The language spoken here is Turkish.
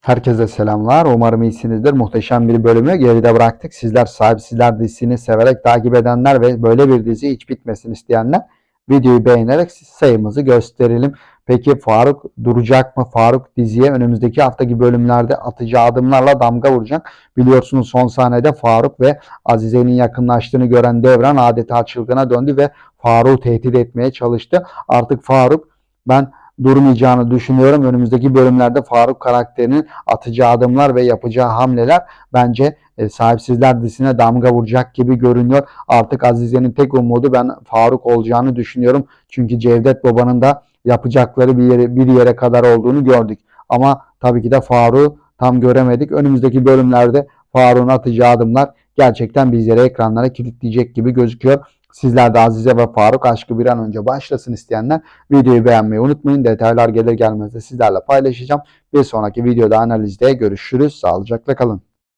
Herkese selamlar. Umarım iyisinizdir. Muhteşem bir bölümü geride bıraktık. Sizler sahipsizler dizisini severek takip edenler ve böyle bir dizi hiç bitmesin isteyenler videoyu beğenerek sayımızı gösterelim. Peki Faruk duracak mı? Faruk diziye önümüzdeki haftaki bölümlerde atacağı adımlarla damga vuracak. Biliyorsunuz son sahnede Faruk ve Azize'nin yakınlaştığını gören Devran adeta çılgına döndü ve Faruk'u tehdit etmeye çalıştı. Artık Faruk ben durmayacağını düşünüyorum. Önümüzdeki bölümlerde Faruk karakterinin atacağı adımlar ve yapacağı hamleler bence e, sahipsizler dizisine damga vuracak gibi görünüyor. Artık Azize'nin tek umudu ben Faruk olacağını düşünüyorum. Çünkü Cevdet Baba'nın da yapacakları bir yere, bir yere kadar olduğunu gördük. Ama tabii ki de Faruk'u tam göremedik. Önümüzdeki bölümlerde Faruk'un atacağı adımlar gerçekten bizleri ekranlara kilitleyecek gibi gözüküyor. Sizler de Azize ve Faruk aşkı bir an önce başlasın isteyenler videoyu beğenmeyi unutmayın. Detaylar gelir gelmez de sizlerle paylaşacağım. Bir sonraki videoda analizde görüşürüz. Sağlıcakla kalın.